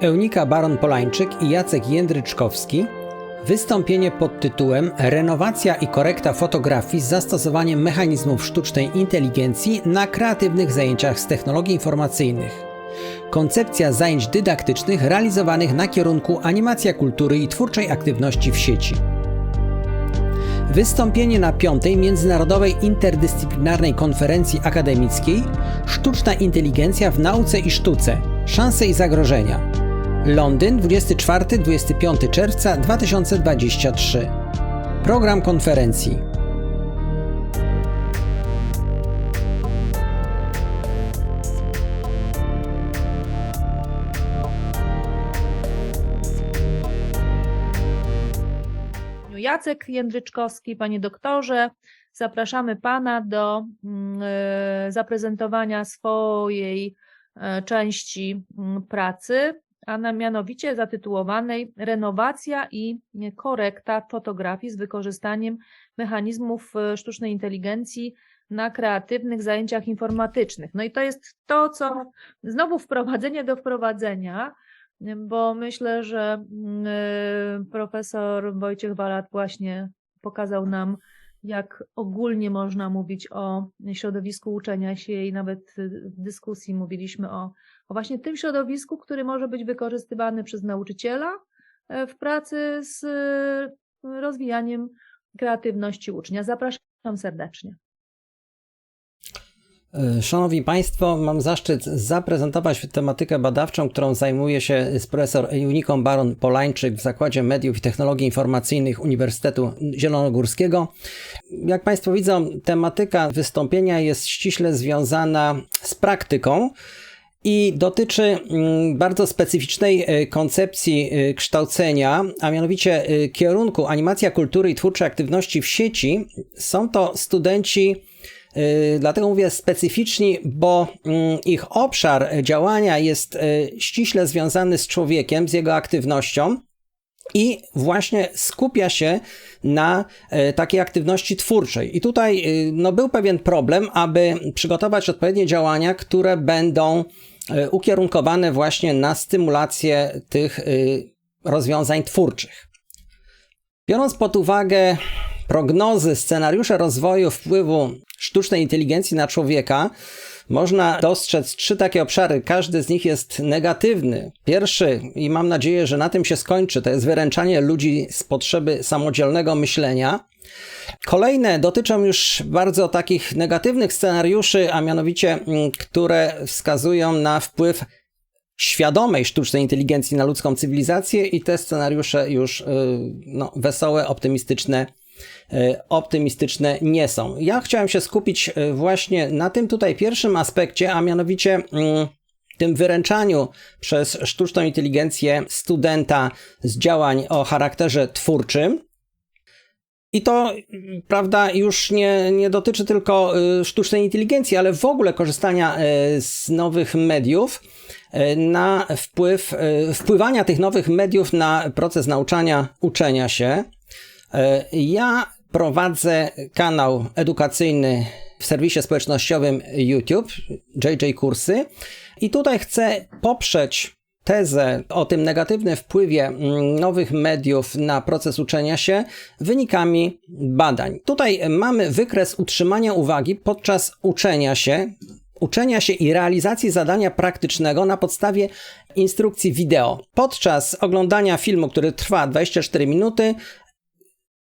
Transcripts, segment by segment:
Eunika Baron-Polańczyk i Jacek Jędryczkowski wystąpienie pod tytułem Renowacja i korekta fotografii z zastosowaniem mechanizmów sztucznej inteligencji na kreatywnych zajęciach z technologii informacyjnych. Koncepcja zajęć dydaktycznych realizowanych na kierunku animacja kultury i twórczej aktywności w sieci. Wystąpienie na piątej Międzynarodowej Interdyscyplinarnej Konferencji Akademickiej Sztuczna Inteligencja w Nauce i Sztuce Szanse i Zagrożenia. Londyn 24-25 czerwca 2023. Program konferencji. Jacek Jędryczkowski, panie doktorze. Zapraszamy pana do mm, e, zaprezentowania swojej e, części mm, pracy, a na mianowicie zatytułowanej Renowacja i korekta fotografii z wykorzystaniem mechanizmów e, sztucznej inteligencji na kreatywnych zajęciach informatycznych. No i to jest to, co znowu wprowadzenie do wprowadzenia, bo myślę, że mm, y, profesor Wojciech Walat właśnie pokazał nam, jak ogólnie można mówić o środowisku uczenia się i nawet w dyskusji mówiliśmy o, o właśnie tym środowisku, który może być wykorzystywany przez nauczyciela e, w pracy z y, rozwijaniem kreatywności ucznia. Zapraszam serdecznie. E, szanowni Państwo, mam zaszczyt zaprezentować tematykę badawczą, którą zajmuje się profesor Uniką Baron-Polańczyk w Zakładzie Mediów i Technologii Informacyjnych Uniwersytetu Zielonogórskiego. Jak Państwo widzą, tematyka wystąpienia jest ściśle związana z praktyką i dotyczy mm, bardzo specyficznej e, koncepcji e, kształcenia, a mianowicie kierunku animacja kultury i twórczej aktywności w sieci. Są to studenci dlatego mówię specyficzni, bo mm, ich obszar działania jest ściśle związany z człowiekiem, z jego aktywnością. I właśnie skupia się na takiej aktywności twórczej. I tutaj no, był pewien problem, aby przygotować odpowiednie działania, które będą ukierunkowane właśnie na stymulację tych rozwiązań twórczych. Biorąc pod uwagę prognozy, scenariusze rozwoju wpływu sztucznej inteligencji na człowieka, można dostrzec trzy takie obszary. Każdy z nich jest negatywny. Pierwszy, i mam nadzieję, że na tym się skończy, to jest wyręczanie ludzi z potrzeby samodzielnego myślenia. Kolejne dotyczą już bardzo takich negatywnych scenariuszy, a mianowicie, mm, które wskazują na wpływ świadomej sztucznej inteligencji na ludzką cywilizację, i te scenariusze już y, no, wesołe, optymistyczne E, optymistyczne nie są. Ja chciałem się skupić e, właśnie na tym tutaj pierwszym aspekcie, a mianowicie mm, tym wyręczaniu przez sztuczną inteligencję studenta z działań o charakterze twórczym. I to, prawda, już nie, nie dotyczy tylko e, sztucznej inteligencji, ale w ogóle korzystania z nowych mediów na wpływ, wpływania tych nowych mediów na proces nauczania, uczenia się. Ja prowadzę kanał edukacyjny w serwisie społecznościowym YouTube, JJ Kursy, i tutaj chcę poprzeć tezę o tym negatywnym wpływie mm, nowych mediów na proces uczenia się wynikami badań. Tutaj mamy wykres utrzymania uwagi podczas uczenia się, uczenia się i realizacji zadania praktycznego na podstawie instrukcji wideo. Podczas oglądania filmu, który trwa 24 minuty,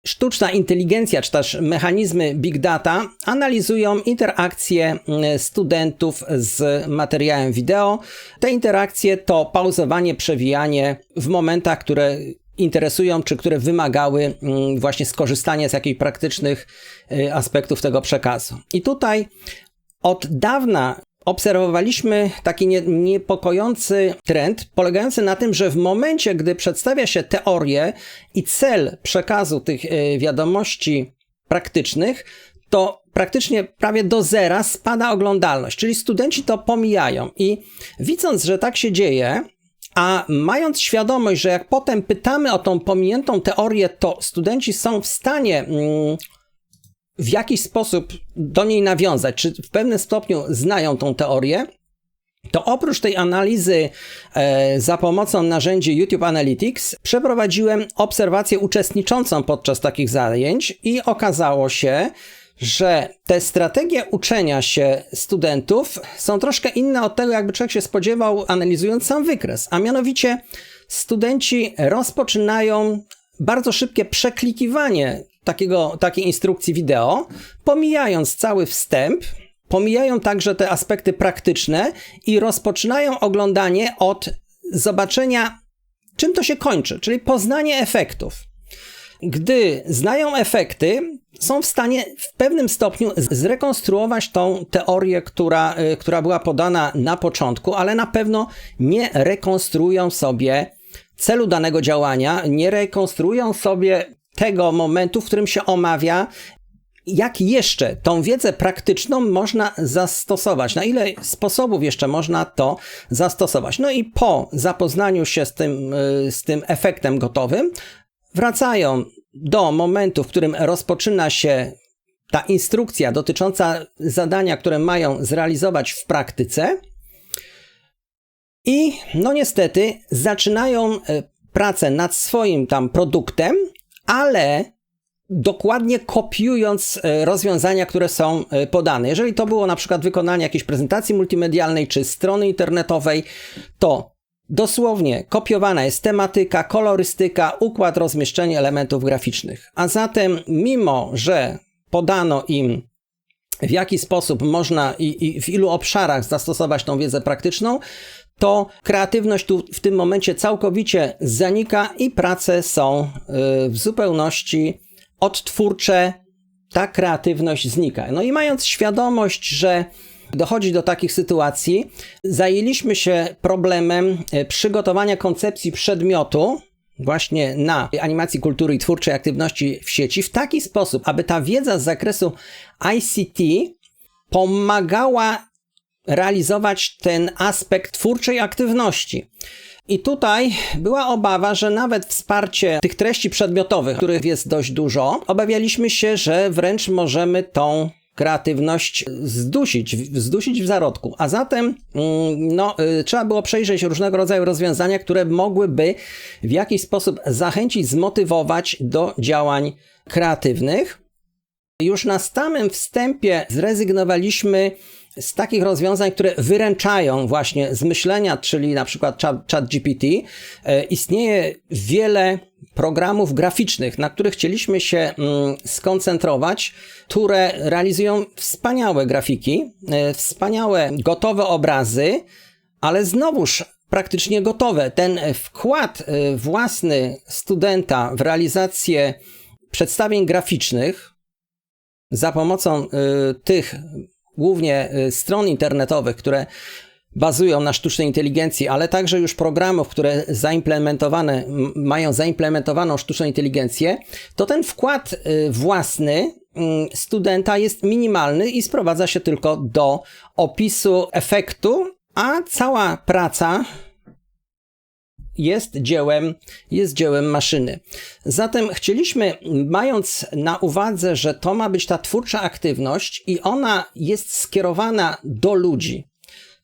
Sztuczna inteligencja, czy też mechanizmy big data analizują interakcje mm, studentów z materiałem wideo. Te interakcje to pauzowanie, przewijanie w momentach, które interesują, czy które wymagały mm, właśnie skorzystania z jakichś praktycznych y, aspektów tego przekazu. I tutaj od dawna obserwowaliśmy taki nie, niepokojący trend, polegający na tym, że w momencie, gdy przedstawia się teorię i cel przekazu tych e, wiadomości praktycznych, to praktycznie prawie do zera spada oglądalność, czyli studenci to pomijają. I widząc, że tak się dzieje, a mając świadomość, że jak potem pytamy o tą pominiętą teorię, to studenci są w stanie mm, w jakiś sposób do niej nawiązać, czy w pewnym stopniu znają tą teorię, to oprócz tej analizy e, za pomocą narzędzi YouTube Analytics przeprowadziłem obserwację uczestniczącą podczas takich zajęć i okazało się, że te strategie uczenia się studentów są troszkę inne od tego, jakby człowiek się spodziewał, analizując sam wykres. A mianowicie studenci rozpoczynają bardzo szybkie przeklikiwanie takiego, takiej instrukcji wideo, pomijając cały wstęp, pomijają także te aspekty praktyczne i rozpoczynają oglądanie od zobaczenia, czym to się kończy, czyli poznanie efektów. Gdy znają efekty, są w stanie w pewnym stopniu zrekonstruować tą teorię, która, y, która była podana na początku, ale na pewno nie rekonstruują sobie celu danego działania, nie rekonstruują sobie tego momentu, w którym się omawia, jak jeszcze tą wiedzę praktyczną można zastosować, na ile sposobów jeszcze można to zastosować. No i po zapoznaniu się z tym, y, z tym efektem gotowym, wracają do momentu, w którym rozpoczyna się ta instrukcja dotycząca zadania, które mają zrealizować w praktyce. I no niestety zaczynają y, pracę nad swoim tam produktem, ale dokładnie kopiując e, rozwiązania, które są e, podane. Jeżeli to było na przykład wykonanie jakiejś prezentacji multimedialnej czy strony internetowej, to dosłownie kopiowana jest tematyka, kolorystyka, układ, rozmieszczenie elementów graficznych. A zatem, mimo że podano im w jaki sposób można i, i w ilu obszarach zastosować tą wiedzę praktyczną, to kreatywność tu w tym momencie całkowicie zanika i prace są e, w zupełności odtwórcze, ta kreatywność znika. No i mając świadomość, że dochodzi do takich sytuacji, zajęliśmy się problemem e, przygotowania koncepcji przedmiotu, właśnie na animacji kultury i twórczej aktywności w sieci w taki sposób, aby ta wiedza z zakresu ICT pomagała realizować ten aspekt twórczej aktywności. I tutaj była obawa, że nawet wsparcie tych treści przedmiotowych, których jest dość dużo, obawialiśmy się, że wręcz możemy tą kreatywność zdusić, zdusić w zarodku. A zatem mm, no, y, trzeba było przejrzeć różnego rodzaju rozwiązania, które mogłyby w jakiś sposób zachęcić, zmotywować do działań kreatywnych. Już na samym wstępie zrezygnowaliśmy z takich rozwiązań, które wyręczają właśnie z myślenia, czyli na przykład chat, chat GPT, e, istnieje wiele programów graficznych, na których chcieliśmy się mm, skoncentrować, które realizują wspaniałe grafiki, e, wspaniałe gotowe obrazy, ale znowuż praktycznie gotowe. Ten wkład e, własny studenta w realizację przedstawień graficznych za pomocą tych głównie y, stron internetowych, które bazują na sztucznej inteligencji, ale także już programów, które zaimplementowane, mają zaimplementowaną sztuczną inteligencję, to ten wkład y, własny mm, studenta jest minimalny i sprowadza się tylko do opisu efektu, a cała praca jest dziełem, jest dziełem maszyny. Zatem chcieliśmy, mając na uwadze, że to ma być ta twórcza aktywność i ona jest skierowana do ludzi,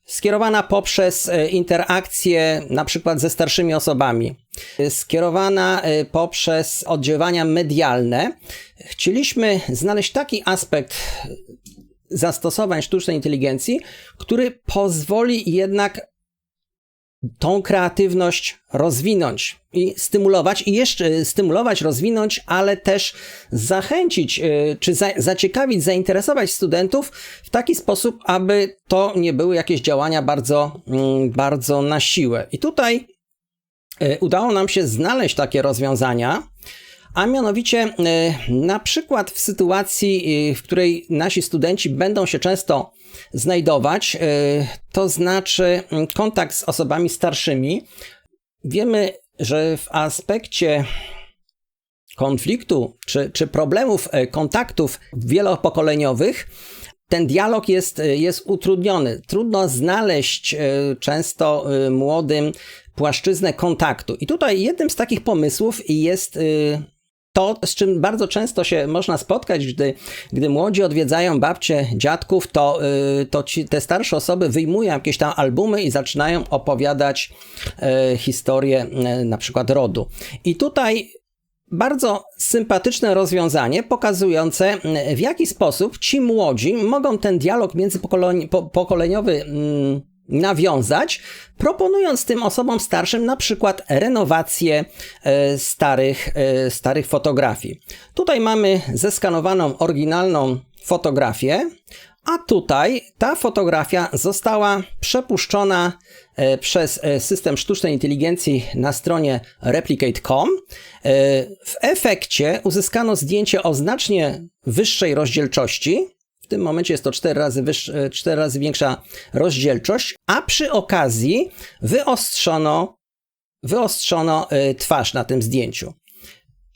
skierowana poprzez e, interakcje na przykład ze starszymi osobami, skierowana e, poprzez oddziaływania medialne, chcieliśmy znaleźć taki aspekt zastosowań sztucznej inteligencji, który pozwoli jednak tą kreatywność rozwinąć i stymulować, i jeszcze stymulować, rozwinąć, ale też zachęcić, y, czy za, zaciekawić, zainteresować studentów w taki sposób, aby to nie były jakieś działania bardzo, mm, bardzo na siłę. I tutaj y, udało nam się znaleźć takie rozwiązania, a mianowicie y, na przykład w sytuacji, w której nasi studenci będą się często znajdować, y, to znaczy mm, kontakt z osobami starszymi. Wiemy, że w aspekcie konfliktu czy, czy problemów kontaktów wielopokoleniowych ten dialog jest, jest utrudniony. Trudno znaleźć często młodym płaszczyznę kontaktu. I tutaj jednym z takich pomysłów jest to, z czym bardzo często się można spotkać, gdy, gdy młodzi odwiedzają babcie, dziadków, to, y, to ci, te starsze osoby wyjmują jakieś tam albumy i zaczynają opowiadać y, historię y, na przykład rodu. I tutaj bardzo sympatyczne rozwiązanie pokazujące, w jaki sposób ci młodzi mogą ten dialog międzypokoleniowy mm, nawiązać, proponując tym osobom starszym na przykład renowację e, starych, e, starych fotografii. Tutaj mamy zeskanowaną oryginalną fotografię, a tutaj ta fotografia została przepuszczona e, przez system sztucznej inteligencji na stronie replicate.com. W efekcie uzyskano zdjęcie o znacznie wyższej rozdzielczości, w tym momencie jest to 4 razy, wyższe, 4 razy większa rozdzielczość, a przy okazji wyostrzono, wyostrzono y, twarz na tym zdjęciu.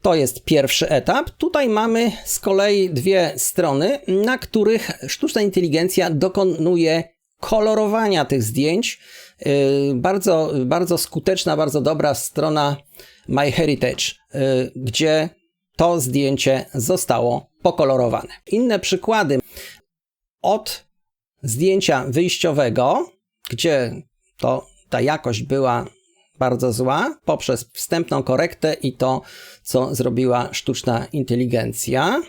To jest pierwszy etap. Tutaj mamy z kolei dwie strony, na których sztuczna inteligencja dokonuje kolorowania tych zdjęć. Y, bardzo, bardzo skuteczna, bardzo dobra strona MyHeritage, gdzie to zdjęcie zostało pokolorowane. Inne przykłady od zdjęcia wyjściowego, gdzie to ta jakość była bardzo zła, poprzez wstępną korektę i to, co zrobiła sztuczna inteligencja.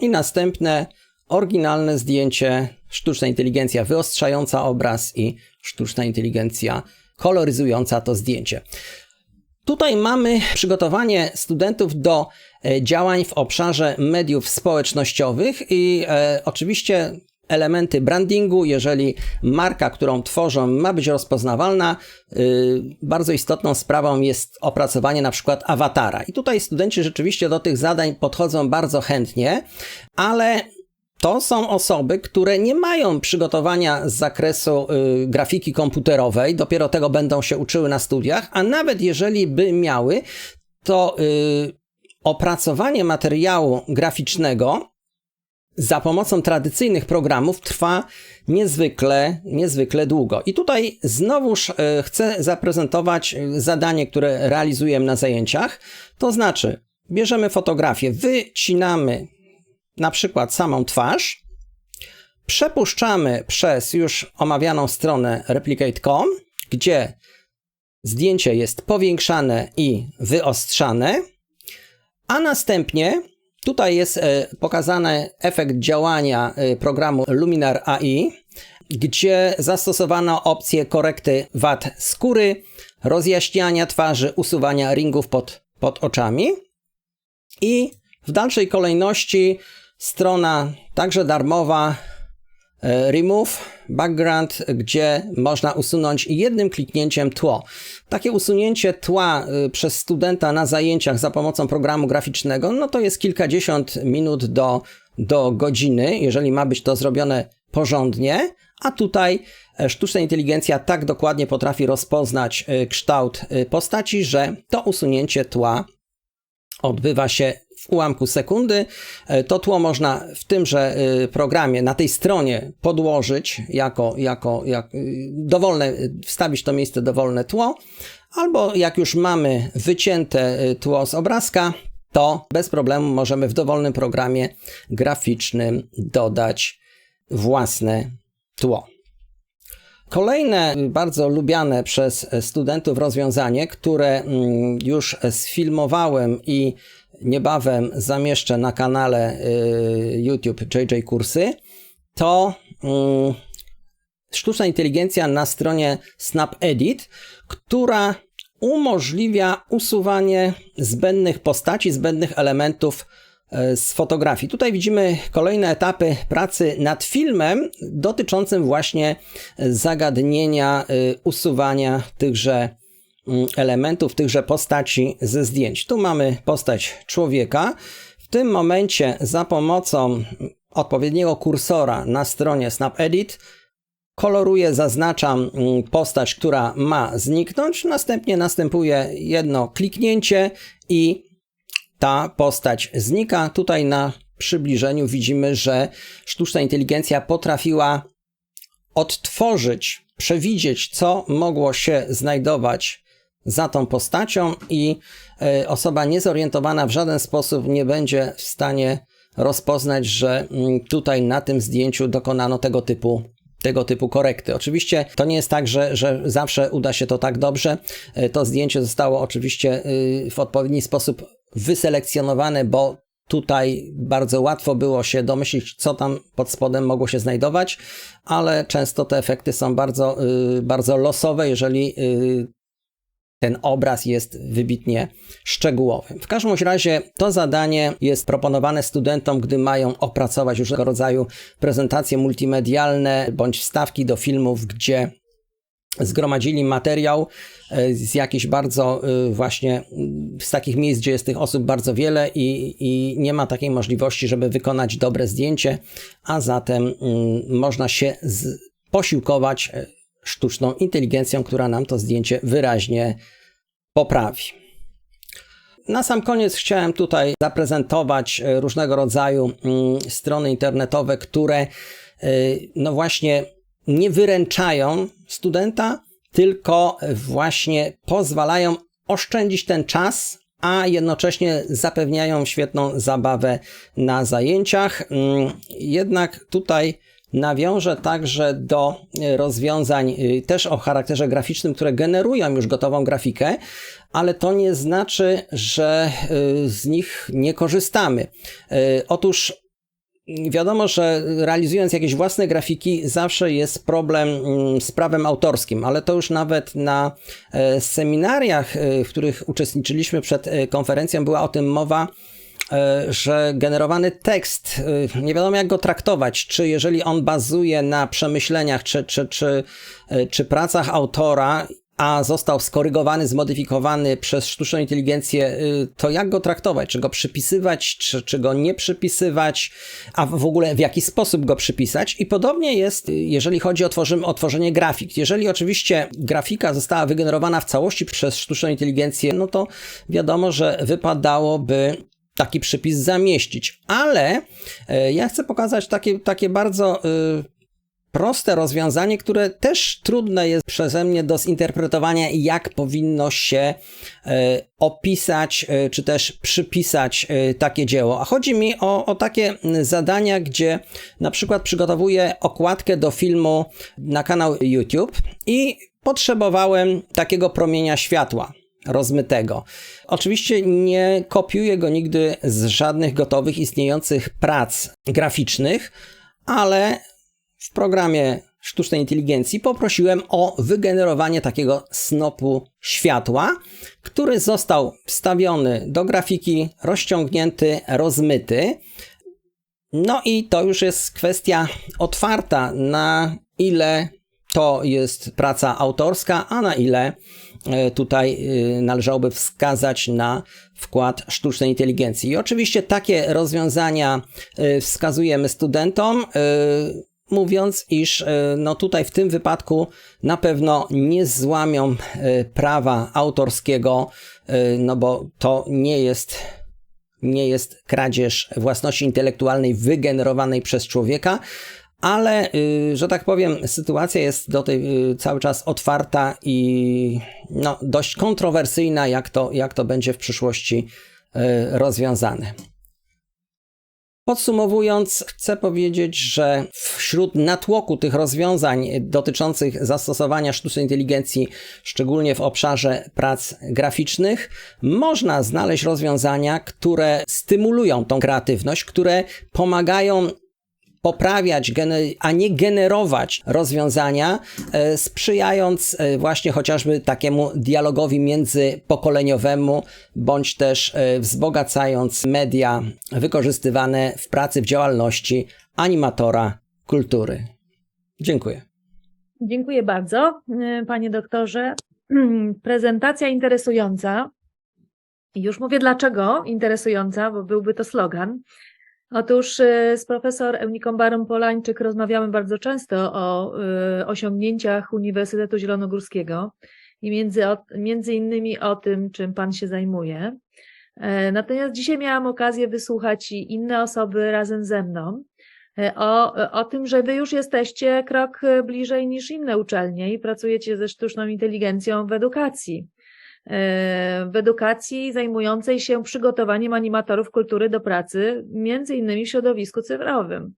I następne oryginalne zdjęcie, sztuczna inteligencja wyostrzająca obraz i sztuczna inteligencja koloryzująca to zdjęcie. Tutaj mamy przygotowanie studentów do e, działań w obszarze mediów społecznościowych i e, oczywiście elementy brandingu, jeżeli marka, którą tworzą, ma być rozpoznawalna, y, bardzo istotną sprawą jest opracowanie na przykład awatara. I tutaj studenci rzeczywiście do tych zadań podchodzą bardzo chętnie, ale to są osoby, które nie mają przygotowania z zakresu y, grafiki komputerowej, dopiero tego będą się uczyły na studiach, a nawet jeżeli by miały, to y, opracowanie materiału graficznego za pomocą tradycyjnych programów trwa niezwykle, niezwykle długo. I tutaj znowuż y, chcę zaprezentować zadanie, które realizujemy na zajęciach. To znaczy, bierzemy fotografię, wycinamy na przykład samą twarz, przepuszczamy przez już omawianą stronę replicate.com, gdzie zdjęcie jest powiększane i wyostrzane, a następnie tutaj jest e, pokazany efekt działania e, programu Luminar AI, gdzie zastosowano opcję korekty wad skóry, rozjaśniania twarzy, usuwania ringów pod, pod oczami. I w dalszej kolejności strona także darmowa e, Remove Background, gdzie można usunąć jednym kliknięciem tło. Takie usunięcie tła e, przez studenta na zajęciach za pomocą programu graficznego, no to jest kilkadziesiąt minut do, do godziny, jeżeli ma być to zrobione porządnie, a tutaj e, sztuczna inteligencja tak dokładnie potrafi rozpoznać kształt postaci, że to usunięcie tła odbywa się w ułamku sekundy. E, to tło można w tymże e, programie, na tej stronie podłożyć jako, jako jak, e, dowolne, wstawić to miejsce dowolne tło, albo jak już mamy wycięte tło z obrazka, to bez problemu możemy w dowolnym programie graficznym dodać własne tło. Kolejne bardzo lubiane przez studentów rozwiązanie, które mm, już sfilmowałem i niebawem zamieszczę na kanale y, YouTube JJ Kursy, to mm, sztuczna inteligencja na stronie Snap Edit, która umożliwia usuwanie zbędnych postaci, zbędnych elementów y, z fotografii. Tutaj widzimy kolejne etapy pracy nad filmem dotyczącym właśnie zagadnienia y, usuwania tychże elementów tychże postaci ze zdjęć. Tu mamy postać człowieka. W tym momencie za pomocą odpowiedniego kursora na stronie Snap Edit koloruję, zaznaczam mm, postać, która ma zniknąć. Następnie następuje jedno kliknięcie i ta postać znika. Tutaj na przybliżeniu widzimy, że sztuczna inteligencja potrafiła odtworzyć, przewidzieć, co mogło się znajdować za tą postacią i e, osoba niezorientowana w żaden sposób nie będzie w stanie rozpoznać, że mm, tutaj na tym zdjęciu dokonano tego typu tego typu korekty. Oczywiście to nie jest tak, że, że zawsze uda się to tak dobrze. E, To zdjęcie zostało oczywiście y, w odpowiedni sposób wyselekcjonowane, bo tutaj bardzo łatwo było się domyślić, co tam pod spodem mogło się znajdować, ale często te efekty są bardzo, y, bardzo losowe, jeżeli y, ten obraz jest wybitnie szczegółowy. W każdym razie to zadanie jest proponowane studentom, gdy mają opracować różnego rodzaju prezentacje multimedialne bądź wstawki do filmów, gdzie zgromadzili materiał e, z jakichś bardzo e, właśnie z takich miejsc, gdzie jest tych osób bardzo wiele i, i nie ma takiej możliwości, żeby wykonać dobre zdjęcie, a zatem mm, można się z, posiłkować e, sztuczną inteligencją, która nam to zdjęcie wyraźnie poprawi. Na sam koniec chciałem tutaj zaprezentować e, różnego rodzaju mm, strony internetowe, które e, no właśnie nie wyręczają studenta, tylko właśnie pozwalają oszczędzić ten czas, a jednocześnie zapewniają świetną zabawę na zajęciach. Mm, Jednak tutaj nawiążę także do e, rozwiązań y, też o charakterze graficznym, które generują już gotową grafikę, ale to nie znaczy, że y, z nich nie korzystamy. Otóż Wiadomo, że realizując jakieś własne grafiki, zawsze jest problem mm, z prawem autorskim, ale to już nawet na e, seminariach, e, w których uczestniczyliśmy przed e, konferencją, była o tym mowa, e, że generowany tekst, e, nie wiadomo jak go traktować, czy jeżeli on bazuje na przemyśleniach, czy, czy, czy, e, czy pracach autora, a został skorygowany, zmodyfikowany przez sztuczną inteligencję, to jak go traktować? Czy go przypisywać, czy, czy go nie przypisywać, a w ogóle w jaki sposób go przypisać? I podobnie jest, jeżeli chodzi o, tworzymy, o tworzenie grafik. Jeżeli oczywiście grafika została wygenerowana w całości przez sztuczną inteligencję, no to wiadomo, że wypadałoby taki przypis zamieścić. Ale y, ja chcę pokazać takie, takie bardzo y, proste rozwiązanie, które też trudne jest przeze mnie do zinterpretowania, jak powinno się e, opisać, e, czy też przypisać e, takie dzieło. A chodzi mi o, o takie zadania, gdzie na przykład przygotowuję okładkę do filmu na kanał YouTube i potrzebowałem takiego promienia światła rozmytego. Oczywiście nie kopiuję go nigdy z żadnych gotowych istniejących prac graficznych, ale w programie sztucznej inteligencji poprosiłem o wygenerowanie takiego snopu światła, który został wstawiony do grafiki, rozciągnięty, rozmyty. No i to już jest kwestia otwarta, na ile to jest praca autorska, a na ile tutaj e, należałoby wskazać na wkład sztucznej inteligencji. I oczywiście takie rozwiązania e, wskazujemy studentom mówiąc, iż e, no tutaj w tym wypadku na pewno nie złamią e, prawa autorskiego, e, no bo to nie jest nie jest kradzież własności intelektualnej wygenerowanej przez człowieka, ale, że tak powiem, sytuacja jest do tej cały czas otwarta i no, dość kontrowersyjna, jak to, jak to będzie w przyszłości rozwiązane. Podsumowując, chcę powiedzieć, że wśród natłoku tych rozwiązań dotyczących zastosowania sztucznej inteligencji, szczególnie w obszarze prac graficznych, można znaleźć rozwiązania, które stymulują tą kreatywność, które pomagają poprawiać, a nie generować rozwiązania, e, sprzyjając e, właśnie chociażby takiemu dialogowi międzypokoleniowemu, bądź też e, wzbogacając media wykorzystywane w pracy, w działalności animatora kultury. Dziękuję. Dziękuję bardzo, panie doktorze. Prezentacja interesująca. Już mówię dlaczego interesująca, bo byłby to slogan. Otóż y, z profesor Euniką Baron-Polańczyk rozmawiamy bardzo często o y, osiągnięciach Uniwersytetu Zielonogórskiego i między, między innymi o tym, czym Pan się zajmuje. E, natomiast dzisiaj miałam okazję wysłuchać i inne osoby razem ze mną e, o, o tym, że Wy już jesteście krok bliżej niż inne uczelnie i pracujecie ze sztuczną inteligencją w edukacji. W edukacji zajmującej się przygotowaniem animatorów kultury do pracy, między innymi w środowisku cyfrowym.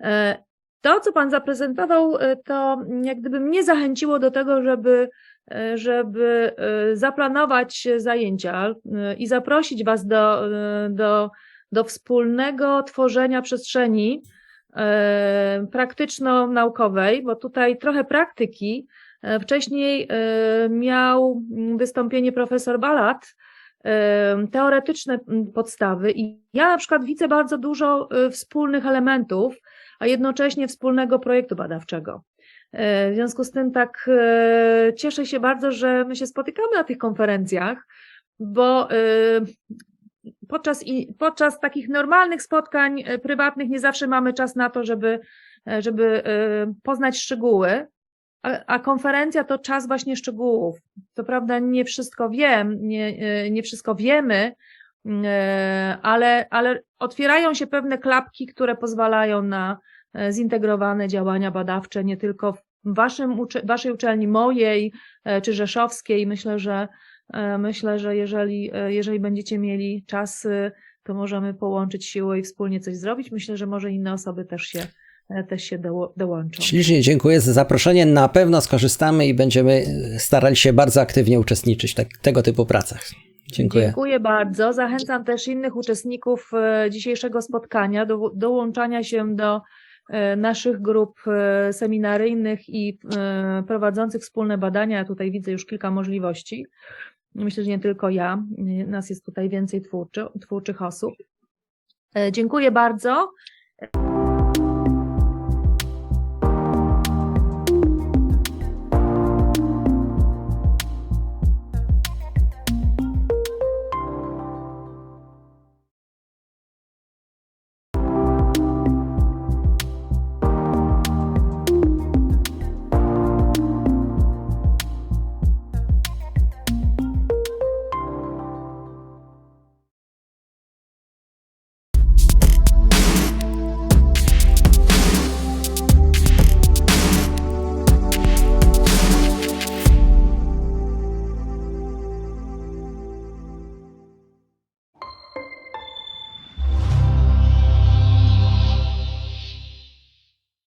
E, To, co Pan zaprezentował, e, to jak gdyby mnie zachęciło do tego, żeby, e, żeby e, zaplanować zajęcia e, i zaprosić Was do, e, do, do wspólnego tworzenia przestrzeni e, praktyczno-naukowej, bo tutaj trochę praktyki. E, Wcześniej e, miał wystąpienie profesor Balat, e, teoretyczne podstawy i ja na przykład widzę bardzo dużo wspólnych elementów, a jednocześnie wspólnego projektu badawczego. W związku z tym tak cieszę się bardzo, że my się spotykamy na tych konferencjach, bo podczas, podczas takich normalnych spotkań prywatnych nie zawsze mamy czas na to, żeby, żeby poznać szczegóły, a, konferencja to czas właśnie szczegółów. To prawda, nie wszystko wiem, nie, e, nie wszystko wiemy, e, ale, ale otwierają się pewne klapki, które pozwalają na e, zintegrowane działania badawcze, nie tylko w waszym, waszej uczelni, mojej czy rzeszowskiej. Myślę, że myślę, że jeżeli, jeżeli będziecie mieli czas, to możemy połączyć siły i wspólnie coś zrobić. Myślę, że może inne osoby też się, też się doło- dołączą. Ślicznie dziękuję za zaproszenie. Na pewno skorzystamy i będziemy starali się bardzo aktywnie uczestniczyć w tak, tego typu pracach. Dziękuję. Dziękuję bardzo. Zachęcam też innych uczestników e, dzisiejszego spotkania do dołączania się do e, naszych grup e, seminaryjnych i e, prowadzących wspólne badania. Tutaj widzę już kilka możliwości. Myślę, że nie tylko ja. Nas jest tutaj więcej twórczy, twórczych osób. E, Dziękuję bardzo